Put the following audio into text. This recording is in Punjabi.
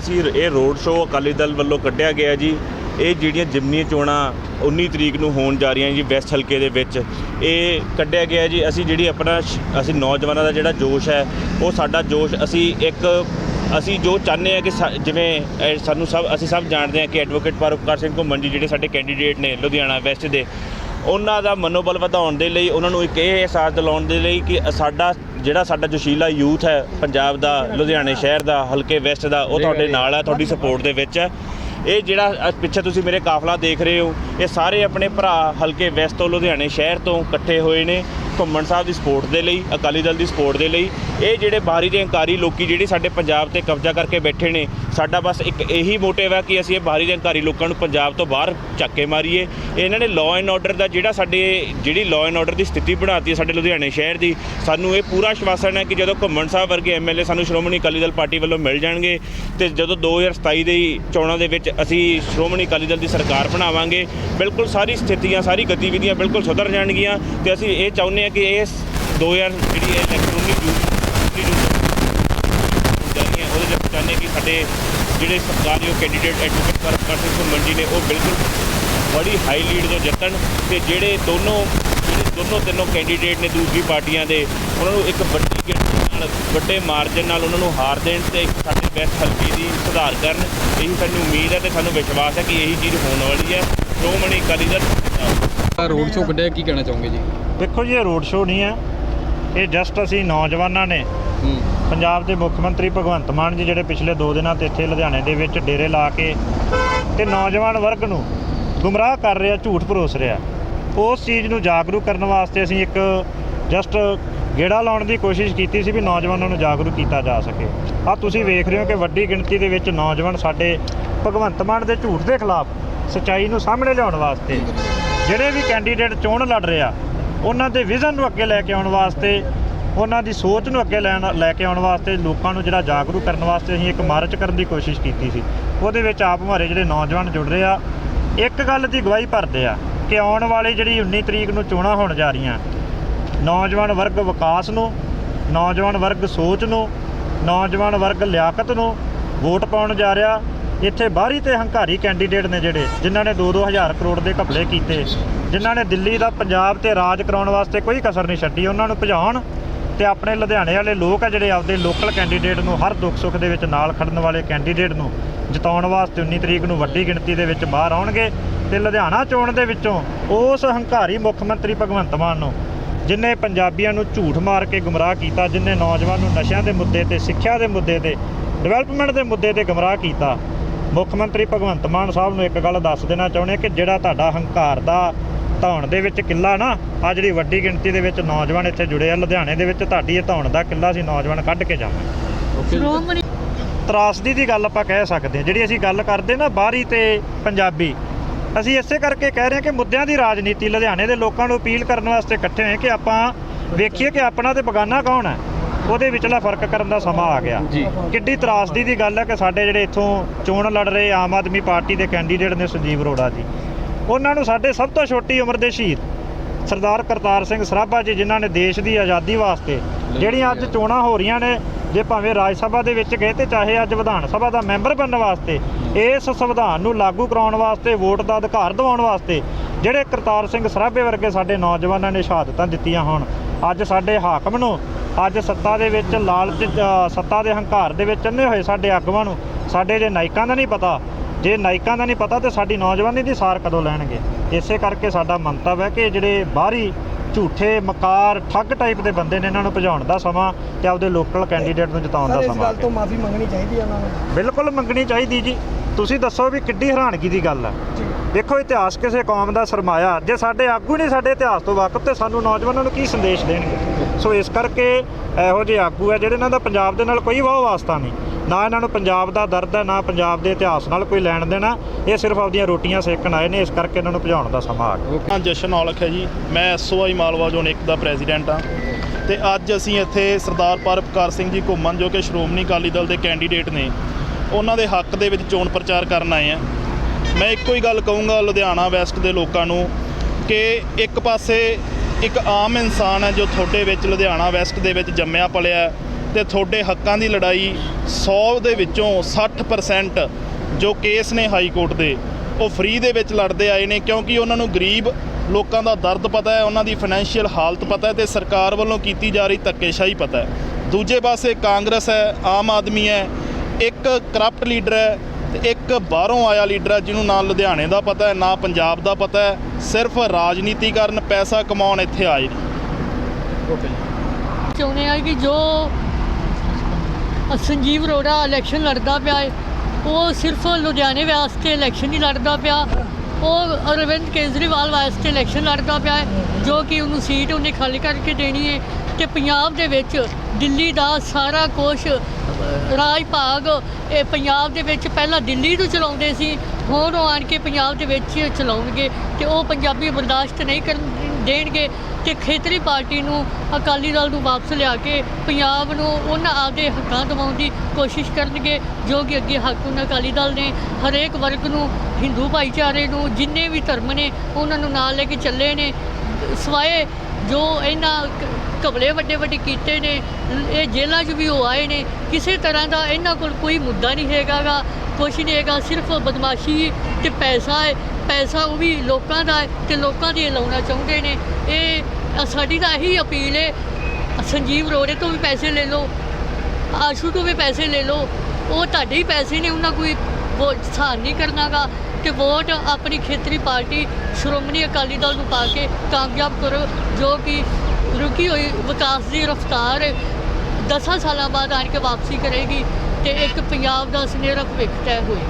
ਜਿਹੜਾ ਅਸੀਂ ਇਹ ਰੋਡ ਸ਼ੋਅ ਅਕਾਲੀ ਦਲ ਵੱਲੋਂ ਕੱਢਿਆ ਗਿਆ ਜੀ। ਇਹ ਜਿਹੜੀਆਂ ਜਿਮਨੀ ਚੋਣਾਂ 19 ਤਰੀਕ ਨੂੰ ਹੋਣ ਜਾ ਰਹੀਆਂ ਜੀ ਵੈਸਟ ਹਲਕੇ ਦੇ ਵਿੱਚ, ਇਹ ਕੱਢਿਆ ਗਿਆ ਜੀ। ਅਸੀਂ ਜਿਹੜੀ ਆਪਣਾ ਸ਼- ਅਸੀਂ ਨੌਜਵਾਨਾਂ ਦਾ ਜਿਹੜਾ ਜੋਸ਼ ਹੈ, ਉਹ ਸਾਡਾ ਜੋਸ਼, ਅਸੀਂ ਇੱਕ, ਅਸੀਂ ਜੋ ਚਾਹੁੰਦੇ ਆ ਕਿ ਸਾ- ਜਿਵੇਂ ਸਾਨੂੰ ਸਭ, ਅਸੀਂ ਸਭ ਜਾਣਦੇ ਹਾਂ ਕਿ ਐਡਵੋਕੇਟ ਪਰਉਪਕਾਰ ਸਿੰਘ ਘੁੰਮਣ ਜੀ, ਜਿਹੜੇ ਸਾਡੇ ਕੈਂਡੀਡੇਟ ਨੇ ਲੁਧਿਆਣਾ ਵੈਸਟ ਦੇ ਉਹਨਾਂ ਦਾ ਮਨੋਬਲ ਵਧਾਉਣ ਦੇ ਲਈ ਉਹਨਾਂ ਨੂੰ ਇੱਕ ਇਹ ਅਹਿਸਾਸ ਦਿਲਾਉਣ ਦੇ ਲਈ ਕਿ ਸਾਡਾ ਜਿਹੜਾ ਸਾਡਾ ਜੋਸ਼ੀਲਾ ਯੂਥ ਹੈ ਪੰਜਾਬ ਦਾ ਲੁਧਿਆਣੇ ਸ਼ਹਿਰ ਦਾ ਹਲਕੇ ਵੈਸਟ ਦਾ ਉਹ ਤੁਹਾਡੇ ਨਾਲ ਹੈ ਤੁਹਾਡੀ ਸਪੋਰਟ ਦੇ ਵਿੱਚ ਹੈ। ਇਹ ਜਿਹੜਾ ਪਿੱਛੇ ਤੁਸੀਂ ਮੇਰੇ ਕਾਫਲਾ ਦੇਖ ਰਹੇ ਹੋ ਇਹ ਸਾਰੇ ਆਪਣੇ ਭਰਾ ਹਲਕੇ ਵੈਸਟ ਤੋਂ ਲੁਧਿਆਣੇ ਸ਼ਹਿਰ ਤੋਂ ਇਕੱਠੇ ਹੋਏ ਨੇ। ਘੁੰਮਣ ਸਾਹਿਬ ਦੀ ਸਪੋਰਟ ਦੇ ਲਈ, ਅਕਾਲੀ ਦਲ ਦੀ ਸਪੋਰਟ ਦੇ ਲਈ, ਇਹ ਜਿਹੜੇ ਬਾਹਰੀ ਦੇ ਹੰਕਾਰੀ ਲੋਕੀ ਜਿਹੜੇ ਸਾਡੇ ਪੰਜਾਬ ਤੇ ਕਬਜ਼ਾ ਕਰਕੇ ਬੈਠੇ ਨੇ, ਸਾਡਾ ਬਸ ਇੱਕ ਇਹੀ ਮੋਟਿਵ ਹੈ ਕਿ ਅਸੀਂ ਇਹ ਬਾਹਰੀ ਦੇ ਹੰਕਾਰੀ ਲੋਕਾਂ ਨੂੰ ਪੰਜਾਬ ਤੋਂ ਬਾਹਰ ਚੱਕ ਕੇ ਮਾਰੀਏ। ਇਹਨਾਂ ਨੇ ਲਾਅ ਐਂਡ ਆਰਡਰ ਦਾ ਜਿਹੜਾ ਸਾਡੇ, ਜਿਹੜੀ ਲਾਅ ਐਂਡ ਆਰਡਰ ਦੀ ਸਥਿਤੀ ਬਣਾਤੀ ਹੈ ਸਾਡੇ ਲੁਧਿਆਣੇ ਸ਼ਹਿਰ ਦੀ, ਸਾਨੂੰ ਇਹ ਪੂਰਾ ਆਸ਼ਵਾਸਨ ਹੈ ਕਿ ਜਦੋਂ ਘੁੰਮਣ ਸਾਹਿਬ ਵਰਗੇ ਐਮਐਲਏ ਸਾਨੂੰ ਸ਼੍ਰੋਮਣੀ ਅਕਾਲੀ ਦਲ ਪਾਰਟੀ ਵੱਲੋਂ ਮਿਲ ਜਾਣਗੇ ਤੇ ਜਦੋਂ 2027 ਦੇ ਚੋਣਾਂ ਦੇ ਵਿੱਚ ਅਸੀਂ ਸ਼੍ਰੋਮਣੀ ਅਕਾਲੀ ਦਲ ਦੀ ਸਰਕਾਰ ਬਣਾਵਾਂਗੇ, ਬਿਲਕੁਲ ਸਾਰੀ ਸਥਿਤੀਆਂ, ਸਾਰੀ ਗਤੀਵਿਧੀਆਂ ਬਿਲਕੁਲ ਸੁਧਰ ਜਾਣਗੀਆਂ ਤੇ ਅਸੀਂ ਇਹ ਚਾਹੁੰਦੇ ਹਾਂ ਕਿ ਇਹ 2000 ਜਿਹੜੀ ਹੈ ਇਲੈਕਟ੍ਰੋਨਿਕ ਜਾਰੀਆਂ ਉਹਦੇ ਵਿੱਚ ਚਾਹੁੰਦੇ ਕਿ ਸਾਡੇ ਜਿਹੜੇ ਸਰਕਾਰੀ ਉਹ ਕੈਂਡੀਡੇਟ ਐਡਵੋਕੇਟ ਪਰਮਕਾਰ ਸਿੰਘ ਘੁੰਮਣ ਨੇ ਉਹ ਬਿਲਕੁਲ ਬੜੀ ਹਾਈ ਲੀਡ ਤੋਂ ਜਿੱਤਣ ਤੇ ਜਿਹੜੇ ਦੋਨੋਂ ਜਿਹੜੇ ਦੋਨੋਂ ਤਿੰਨੋਂ ਕੈਂਡੀਡੇਟ ਨੇ ਦੂਸਰੀ ਪਾਰਟੀਆਂ ਦੇ, ਉਹਨਾਂ ਨੂੰ ਇੱਕ ਵੱਡੀ ਗਿਣਤੀ ਨਾਲ, ਵੱਡੇ ਮਾਰਜਨ ਨਾਲ ਉਹਨਾਂ ਨੂੰ ਹਾਰ ਦੇਣ ਤੇ ਸਾਡੇ ਬੈਸਟ ਹਲਕੇ ਦੀ ਸੁਧਾਰ ਕਰਨ, ਇਹੀ ਸਾਨੂੰ ਉਮੀਦ ਹੈ ਤੇ ਸਾਨੂੰ ਵਿਸ਼ਵਾਸ ਹੈ ਕਿ ਇਹੀ ਚੀਜ਼ ਹੋਣ ਵਾਲੀ ਹੈ। ਸ਼੍ਰੋਮਣੀ ਅਕਾਲੀ ਦਲ ਰੋਡ ਸ਼ੋਅ ਕੱਢਿਆ ਕੀ ਕਹਿਣਾ ਚਾਹੋਗੇ ਜੀ? ਦੇਖੋ ਜੀ ਇਹ ਰੋਡ ਸ਼ੋਅ ਨਹੀਂ ਹੈ। ਇਹ ਜਸਟ ਅਸੀਂ ਨੌਜਵਾਨਾਂ ਨੇ ਪੰਜਾਬ ਦੇ ਮੁੱਖ ਮੰਤਰੀ ਭਗਵੰਤ ਮਾਨ ਜੀ ਜਿਹੜੇ ਪਿਛਲੇ 2 ਦਿਨਾਂ ਤੋਂ ਇੱਥੇ ਲੁਧਿਆਣੇ ਦੇ ਵਿੱਚ ਡੇਰੇ ਲਾ ਕੇ ਤੇ ਨੌਜਵਾਨ ਵਰਗ ਨੂੰ ਗੁੰਮਰਾਹ ਕਰ ਰਿਹਾ ਝੂਠ ਪਰੋਸ ਰਿਹਾ। ਉਸ ਚੀਜ਼ ਨੂੰ ਜਾਗਰੂਕ ਕਰਨ ਵਾਸਤੇ ਅਸੀਂ ਇੱਕ ਜਸਟ ਗੇੜਾ ਲਾਉਣ ਦੀ ਕੋਸ਼ਿਸ਼ ਕੀਤੀ ਸੀ ਵੀ ਨੌਜਵਾਨਾਂ ਨੂੰ ਜਾਗਰੂਕ ਕੀਤਾ ਜਾ ਸਕੇ। ਆ ਤੁਸੀਂ ਵੇਖ ਰਹੇ ਹੋ ਕਿ ਵੱਡੀ ਗਿਣਤੀ ਦੇ ਵਿੱਚ ਨੌਜਵਾਨ ਸਾਡੇ ਭਗਵੰਤ ਮਾਨ ਦੇ ਝੂਠ ਦੇ ਖਿਲਾਫ ਸੱਚਾਈ ਨੂੰ ਸਾਹਮਣੇ ਲਿਆਉਣ ਵਾਸਤੇ ਜਿਹੜੇ ਵੀ ਕੈਂਡੀਡੇਟ ਚੋਣ ਲੜ ਰਹੇ ਆ, ਉਹਨਾਂ ਦੇ ਵਿਜ਼ਨ ਨੂੰ ਅੱਗੇ ਲੈ ਕੇ ਆਉਣ ਵਾਸਤੇ, ਉਹਨਾਂ ਦੀ ਸੋਚ ਨੂੰ ਅੱਗੇ ਲੈਣ, ਲੈ ਕੇ ਆਉਣ ਵਾਸਤੇ ਲੋਕਾਂ ਨੂੰ ਜਿਹੜਾ ਜਾਗਰੂਕ ਕਰਨ ਵਾਸਤੇ ਅਸੀਂ ਇੱਕ ਮਾਰਚ ਕਰਨ ਦੀ ਕੋਸ਼ਿਸ਼ ਕੀਤੀ ਸੀ। ਉਹਦੇ ਵਿੱਚ ਆਪ ਹਮਾਰੇ ਜਿਹੜੇ ਨੌਜਵਾਨ ਜੁੜ ਰਹੇ ਆ, ਇੱਕ ਗੱਲ ਦੀ ਗਵਾਹੀ ਭਰਦੇ ਆ ਕਿ ਆਉਣ ਵਾਲੀ ਜਿਹੜੀ 19 ਤਰੀਕ ਨੂੰ ਚੋਣਾਂ ਹੋਣ ਜਾ ਰਹੀਆਂ, ਨੌਜਵਾਨ ਵਰਗ ਵਿਕਾਸ ਨੂੰ, ਨੌਜਵਾਨ ਵਰਗ ਸੋਚ ਨੂੰ, ਨੌਜਵਾਨ ਵਰਗ ਲਿਆਕਤ ਨੂੰ ਵੋਟ ਪਾਉਣ ਜਾ ਰਿਹਾ ਇੱਥੇ ਬਾਹਰੀ ਤੇ ਹੰਕਾਰੀ ਕੈਂਡੀਡੇਟ ਨੇ ਜਿਹੜੇ, ਜਿਨ੍ਹਾਂ ਨੇ 2-2 ਹਜ਼ਾਰ ਕਰੋੜ ਦੇ ਘਪਲੇ ਕੀਤੇ, ਜਿਨ੍ਹਾਂ ਨੇ ਦਿੱਲੀ ਦਾ ਪੰਜਾਬ ਤੇ ਰਾਜ ਕਰਾਉਣ ਵਾਸਤੇ ਕੋਈ ਕਸਰ ਨਹੀਂ ਛੱਡੀ। ਉਹਨਾਂ ਨੂੰ ਭਜਾਉਣ ਤੇ ਆਪਣੇ ਲੁਧਿਆਣੇ ਵਾਲੇ ਲੋਕ ਆ ਜਿਹੜੇ ਆਪਦੇ ਲੋਕਲ ਕੈਂਡੀਡੇਟ ਨੂੰ ਹਰ ਦੁੱਖ ਸੁੱਖ ਦੇ ਵਿੱਚ ਨਾਲ ਖੜਨ ਵਾਲੇ ਕੈਂਡੀਡੇਟ ਨੂੰ ਜਿਤਾਉਣ ਵਾਸਤੇ 19 ਤਰੀਕ ਨੂੰ ਵੱਡੀ ਗਿਣਤੀ ਦੇ ਵਿੱਚ ਬਾਹਰ ਆਉਣਗੇ ਤੇ ਲੁਧਿਆਣਾ ਚੋਣ ਦੇ ਵਿੱਚੋਂ ਉਸ ਹੰਕਾਰੀ ਮੁੱਖ ਮੰਤਰੀ ਭਗਵੰਤ ਮਾਨ ਨੂੰ, ਜਿਨੇ ਪੰਜਾਬੀਆਂ ਨੂੰ ਝੂਠ ਮਾਰ ਕੇ ਗੁੰਮਰਾਹ ਕੀਤਾ, ਜਿਨੇ ਨੌਜਵਾਨ ਨੂੰ ਨਸ਼ਿਆਂ ਦੇ ਮੁੱਦੇ ਤੇ, ਸਿੱਖਿਆ ਦੇ ਮੁੱਦੇ ਤੇ, ਡਿਵੈਲਪਮੈਂਟ ਦੇ ਮੁੱਦੇ ਤੇ ਗੁੰਮਰਾਹ ਕੀਤਾ ਮੁੱਖ ਮੰਤਰੀ ਭਗਵੰਤ ਮਾਨ ਸਾਹਿਬ ਨੂੰ ਇੱਕ ਗੱਲ ਦੱਸ ਦੇਣਾ ਚਾਹੁੰਦੇ ਕਿ ਜਿਹੜਾ ਤੁਹਾਡਾ ਹੰਕਾਰ ਦਾ ਧੌਣ ਦੇ ਵਿੱਚ ਕਿੱਲਾ ਨਾ ਆ ਜਿਹੜੀ ਵੱਡੀ ਗਿਣਤੀ ਦੇ ਵਿੱਚ ਨੌਜਵਾਨ ਇੱਥੇ ਜੁੜੇ ਆ ਲੁਧਿਆਣੇ ਦੇ ਵਿੱਚ ਤੁਹਾਡੀ ਇਹ ਧੌਣ ਦਾ ਕਿੱਲਾ ਸੀ ਨੌਜਵਾਨ ਕੱਢ ਕੇ ਜਾਵਾਂਗੇ। ਤਰਾਸਦੀ ਦੀ ਗੱਲ ਆਪਾਂ ਕਹਿ ਸਕਦੇ ਹਾਂ। ਜਿਹੜੀ ਅਸੀਂ ਗੱਲ ਕਰਦੇ ਨਾ ਬਾਹਰੀ ਤੇ ਪੰਜਾਬੀ ਅਸੀਂ ਇਸੇ ਕਰਕੇ ਕਹਿ ਰਹੇ ਹਾਂ ਕਿ ਮੁੱਦਿਆਂ ਦੀ ਰਾਜਨੀਤੀ ਲੁਧਿਆਣੇ ਦੇ ਲੋਕਾਂ ਨੂੰ ਅਪੀਲ ਕਰਨ ਵਾਸਤੇ ਇਕੱਠੇ ਹੋਏ ਕਿ ਆਪਾਂ ਵੇਖੀਏ ਕਿ ਆਪਣਾ ਤੇ ਬਗਾਨਾ ਕੌਣ ਹੈ। ਉਹਦੇ ਵਿਚਲਾ ਫ਼ਰਕ ਕਰਨ ਦਾ ਸਮਾਂ ਆ ਗਿਆ। ਜੀ। ਕਿੱਡੀ ਤਰਾਸਦੀ ਦੀ ਗੱਲ ਹੈ ਕਿ ਸਾਡੇ ਜਿਹੜੇ ਇੱਥੋਂ ਚੋਣ ਲੜ ਰਹੇ ਆਮ ਆਦਮੀ ਪਾਰਟੀ ਦੇ ਕੈਂਡੀਡੇਟ ਨੇ ਸੰਜੀਵ ਅਰੋੜਾ ਜੀ। ਉਹਨਾਂ ਨੂੰ ਸਾਡੇ ਸਭ ਤੋਂ ਛੋਟੀ ਉਮਰ ਦੇ ਸ਼ਹੀਦ ਸਰਦਾਰ ਕਰਤਾਰ ਸਿੰਘ ਸਰਾਭਾ ਜੀ ਜਿਨ੍ਹਾਂ ਨੇ ਦੇਸ਼ ਦੀ ਆਜ਼ਾਦੀ ਵਾਸਤੇ ਜਿਹੜੀਆਂ ਅੱਜ ਚੋਣਾਂ ਹੋ ਰਹੀਆਂ ਨੇ ਜੇ ਭਾਵੇਂ ਰਾਜ ਸਭਾ ਦੇ ਵਿੱਚ ਗਏ ਤੇ ਚਾਹੇ ਅੱਜ ਵਿਧਾਨ ਸਭਾ ਦਾ ਮੈਂਬਰ ਬਣਨ ਵਾਸਤੇ ਇਸ ਸੰਵਿਧਾਨ ਨੂੰ ਲਾਗੂ ਕਰਾਉਣ ਵਾਸਤੇ ਵੋਟ ਦਾ ਅਧਿਕਾਰ ਦਿਵਾਉਣ ਵਾਸਤੇ ਜਿਹੜੇ ਕਰਤਾਰ ਸਿੰਘ ਸਰਾਭੇ ਵਰਗੇ ਸਾਡੇ ਨੌਜਵਾਨਾਂ ਨੇ ਸ਼ਹਾਦਤਾਂ ਦਿੱਤੀਆਂ ਹੋਣ ਅੱਜ ਸਾਡੇ ਹਾਕਮ ਨੂੰ ਅੱਜ ਸੱਤਾ ਦੇ ਵਿੱਚ ਲਾਲਚ ਸੱਤਾ ਦੇ ਹੰਕਾਰ ਦੇ ਵਿੱਚ ਅੰਨੇ ਹੋਏ ਸਾਡੇ ਆਗੂਆਂ ਨੂੰ। ਸਾਡੇ ਜੇ ਨਾਇਕਾਂ ਦਾ ਨਹੀਂ ਪਤਾ ਜੇ ਨਾਇਕਾਂ ਦਾ ਨਹੀਂ ਪਤਾ ਤੇ ਸਾਡੀ ਨੌਜਵਾਨੀ ਦੀ ਸਾਰ ਕਦੋਂ ਲੈਣਗੇ? ਇਸੇ ਕਰਕੇ ਸਾਡਾ ਮੰਤਵ ਹੈ ਕਿ ਜਿਹੜੇ ਬਾਹਰੀ ਝੂਠੇ ਮਕਾਰ ਠੱਗ ਟਾਈਪ ਦੇ ਬੰਦੇ ਨੇ ਇਹਨਾਂ ਨੂੰ ਭਜਾਉਣ ਦਾ ਸਮਾਂ ਤੇ ਆਪਦੇ ਲੋਕਲ ਕੈਂਡੀਡੇਟ ਨੂੰ ਜਿਤਾਉਣ ਦਾ ਇਸ ਸਮਾਂ ਆ ਗੱਲ ਤੋਂ। ਮਾਫੀ ਮੰਗਣੀ ਚਾਹੀਦੀ ਹੈ ਉਹਨਾਂ ਨੂੰ। ਬਿਲਕੁਲ ਮੰਗਣੀ ਚਾਹੀਦੀ ਜੀ। ਤੁਸੀਂ ਦੱਸੋ ਵੀ ਕਿੱਡੀ ਹੈਰਾਨਗੀ ਦੀ ਗੱਲ ਹੈ। ਦੇਖੋ ਇਤਿਹਾਸ ਕਿਸੇ ਕੌਮ ਦਾ ਸਰਮਾਇਆ। ਜੇ ਸਾਡੇ ਆਗੂ ਨਹੀਂ ਸਾਡੇ ਇਤਿਹਾਸ ਤੋਂ ਵਾਕਫ ਤੇ ਸਾਨੂੰ ਨੌਜਵਾਨਾਂ ਨੂੰ ਕੀ ਸੰਦੇਸ਼ ਦੇਣਗੇ? ਸੋ ਇਸ ਕਰਕੇ ਇਹੋ ਜਿਹੇ ਆਗੂ ਹੈ ਜਿਹੜੇ ਇਹਨਾਂ ਦਾ ਪੰਜਾਬ ਦੇ ਨਾਲ ਕੋਈ ਵਾਹ ਵਾਸਤਾ ਨਹੀਂ। ਨਾ ਇਹਨਾਂ ਨੂੰ ਪੰਜਾਬ ਦਾ ਦਰਦ ਹੈ, ਨਾ ਪੰਜਾਬ ਦੇ ਇਤਿਹਾਸ ਨਾਲ ਕੋਈ ਲੈਣ ਦੇਣਾ। ਇਹ ਸਿਰਫ ਆਪਦੀਆਂ ਰੋਟੀਆਂ ਸੇਕਣ ਆਏ ਨੇ, ਇਸ ਕਰਕੇ ਇਹਨਾਂ ਨੂੰ ਭਜਾਉਣ ਦਾ ਸਮਾਂ ਆ ਗਿਆ। ਹਾਂ, ਜਸ਼ਨ ਔਲਖ ਹੈ ਜੀ। ਮੈਂ ਐਸਓਆਈ ਮਾਲਵਾ ਜ਼ੋਨ 1 ਦਾ ਪ੍ਰੈਜ਼ੀਡੈਂਟ ਹਾਂ। ਤੇ ਅੱਜ ਅਸੀਂ ਇੱਥੇ ਸਰਦਾਰ ਪਰਪਕਾਰ ਸਿੰਘ ਜੀ ਘੁੰਮਣ, ਜੋ ਕਿ ਸ਼੍ਰੋਮਣੀ ਅਕਾਲੀ ਦਲ ਦੇ ਕੈਂਡੀਡੇਟ ਨੇ, ਉਹਨਾਂ ਦੇ ਹੱਕ ਦੇ ਵਿੱਚ ਚੋਣ ਪ੍ਰਚਾਰ ਕਰਨ ਆਏ ਆ ਮੈਂ ਇੱਕੋ ਹੀ ਗੱਲ ਕਹੂੰਗਾ, ਲੁਧਿਆਣਾ ਵੈਸਟ ਦੇ ਲੋਕਾਂ ਨੂੰ, ਕਿ ਇੱਕ ਪਾਸੇ ਇੱਕ ਆਮ ਇਨਸਾਨ ਹੈ ਜੋ ਤੁਹਾਡੇ ਵਿੱਚ ਲੁਧਿਆਣਾ ਵੈਸਟ ਦੇ ਵਿੱਚ ਜੰਮਿਆ ਪਲਿਆ ਹੈ, ਤੇ ਤੁਹਾਡੇ ਹੱਕਾਂ ਦੀ ਲੜਾਈ 100 ਦੇ ਵਿੱਚੋਂ 60% ਜੋ ਕੇਸ ਨੇ ਹਾਈ ਕੋਰਟ ਦੇ ਉਹ ਫ੍ਰੀ ਦੇ ਵਿੱਚ ਲੜਦੇ ਆਏ ਨੇ ਕਿਉਂਕਿ ਉਹਨਾਂ ਨੂੰ ਗਰੀਬ ਲੋਕਾਂ ਦਾ ਦਰਦ ਪਤਾ ਹੈ ਉਹਨਾਂ ਦੀ ਫਾਈਨੈਂਸ਼ੀਅਲ ਹਾਲਤ ਪਤਾ ਹੈ ਤੇ ਸਰਕਾਰ ਵੱਲੋਂ ਕੀਤੀ ਜਾ ਰਹੀ ਧੱਕੇਸ਼ਾਹੀ ਪਤਾ ਹੈ। ਦੂਜੇ ਪਾਸੇ ਕਾਂਗਰਸ ਹੈ ਆਮ ਆਦਮੀ ਹੈ ਇੱਕ ਕਰਪਟ ਲੀਡਰ ਹੈ ਤੇ ਇੱਕ ਬਾਹਰੋਂ ਆਇਆ ਲੀਡਰ ਹੈ ਜਿਹਨੂੰ ਨਾ ਲੁਧਿਆਣੇ ਦਾ ਪਤਾ ਹੈ ਨਾ ਪੰਜਾਬ ਦਾ ਪਤਾ ਹੈ ਸਿਰਫ ਰਾਜਨੀਤੀ ਕਰਨ ਪੈਸਾ ਕਮਾਉਣ ਇੱਥੇ ਆਏ ਨੇ। ਚਾਹੁੰਦੇ ਆ ਕਿ ਜੋ ਸੰਜੀਵ ਅਰੋੜਾ ਇਲੈਕਸ਼ਨ ਲੜਦਾ ਪਿਆ ਹੈ ਉਹ ਸਿਰਫ ਲੁਧਿਆਣੇ ਵਾਸਤੇ ਇਲੈਕਸ਼ਨ ਨਹੀਂ ਲੜਦਾ ਪਿਆ ਉਹ ਅਰਵਿੰਦ ਕੇਜਰੀਵਾਲ ਵਾਸਤੇ ਇਲੈਕਸ਼ਨ ਲੜਦਾ ਪਿਆ ਹੈ ਜੋ ਕਿ ਉਹਨੂੰ ਸੀਟ ਉਹਨੇ ਖਾਲੀ ਕਰਕੇ ਦੇਣੀ ਹੈ। ਤੇ ਪੰਜਾਬ ਦੇ ਵਿੱਚ ਦਿੱਲੀ ਦਾ ਸਾਰਾ ਕੁਝ ਰਾਜ ਭਾਗ ਇਹ ਪੰਜਾਬ ਦੇ ਵਿੱਚ ਪਹਿਲਾਂ ਦਿੱਲੀ ਤੋਂ ਚਲਾਉਂਦੇ ਸੀ, ਹੁਣ ਉਹ ਆਣ ਕੇ ਪੰਜਾਬ ਦੇ ਵਿੱਚ ਚਲਾਉਣਗੇ ਤੇ ਉਹ ਪੰਜਾਬੀ ਬਰਦਾਸ਼ਤ ਨਹੀਂ ਕਰਨ ਦੇਣਗੇ ਤੇ ਖੇਤਰੀ ਪਾਰਟੀ ਨੂੰ ਅਕਾਲੀ ਦਲ ਨੂੰ ਵਾਪਸ ਲਿਆ ਕੇ ਪੰਜਾਬ ਨੂੰ ਉਹਨਾਂ ਆਪਦੇ ਹੱਕਾਂ ਦਿਵਾਉਣ ਦੀ ਕੋਸ਼ਿਸ਼ ਕਰਨਗੇ, ਜੋ ਕਿ ਅੱਗੇ ਹੱਕ ਉਹਨਾਂ ਅਕਾਲੀ ਦਲ ਨੇ ਹਰੇਕ ਵਰਗ ਨੂੰ, ਹਿੰਦੂ ਭਾਈਚਾਰੇ ਨੂੰ, ਜਿੰਨੇ ਵੀ ਧਰਮ ਨੇ, ਉਹਨਾਂ ਨੂੰ ਨਾਲ ਲੈ ਕੇ ਚੱਲੇ ਨੇ, ਸਵਾਏ ਜੋ ਇਹਨਾਂ ਕ- ਘਬਲੇ ਵੱਡੇ ਵੱਡੇ ਕੀਤੇ ਨੇ ਇਹ ਜੇਲ੍ਹਾਂ 'ਚ ਵੀ ਉਹ ਆਏ ਨੇ, ਕਿਸੇ ਤਰ੍ਹਾਂ ਦਾ ਇਹਨਾਂ ਕੋਲ ਕੋਈ ਮੁੱਦਾ ਨਹੀਂ ਹੈਗਾਗਾ, ਕੁਛ ਨਹੀਂ ਹੈਗਾ, ਸਿਰਫ ਬਦਮਾਸ਼ੀ ਤੇ ਪੈਸਾ ਹੈ, ਪੈਸਾ ਉਹ ਵੀ ਲੋਕਾਂ ਦਾ ਹੈ ਤੇ ਲੋਕਾਂ ਦੀ ਲਾਉਣਾ ਚਾਹੁੰਦੇ ਨੇ। ਇਹ ਸਾਡੀ ਤਾਂ ਇਹੀ ਅਪੀਲ ਹੈ, ਸੰਜੀਵ ਰੋੜੇ ਤੋਂ ਵੀ ਪੈਸੇ ਲੈ ਲਓ, ਆਸ਼ੂ ਤੋਂ ਵੀ ਪੈਸੇ ਲੈ ਲਓ, ਉਹ ਤੁਹਾਡੇ ਹੀ ਪੈਸੇ ਨੇ, ਉਹਨਾਂ ਕੋਈ ਵੋਟ ਸਹਾਨ ਨਹੀਂ ਕਰਨਾਗਾ। ਕਿ ਵੋਟ ਆਪਣੀ ਖੇਤਰੀ ਪਾਰਟੀ ਸ਼੍ਰੋਮਣੀ ਅਕਾਲੀ ਦਲ ਨੂੰ ਪਾ ਕੇ ਕਾਮਯਾਬ ਕਰੋ, ਜੋ ਕਿ ਰੁਕੀ ਹੋਈ ਵਿਕਾਸ ਦੀ ਰਫ਼ਤਾਰ 10 ਸਾਲਾਂ ਬਾਅਦ ਆਣ ਕੇ ਵਾਪਸੀ ਕਰੇਗੀ ਤੇ ਇੱਕ ਪੰਜਾਬ ਦਾ ਸੁਨਹਿਰਾ ਭਵਿੱਖ ਤੈਅ ਹੋਏਗਾ।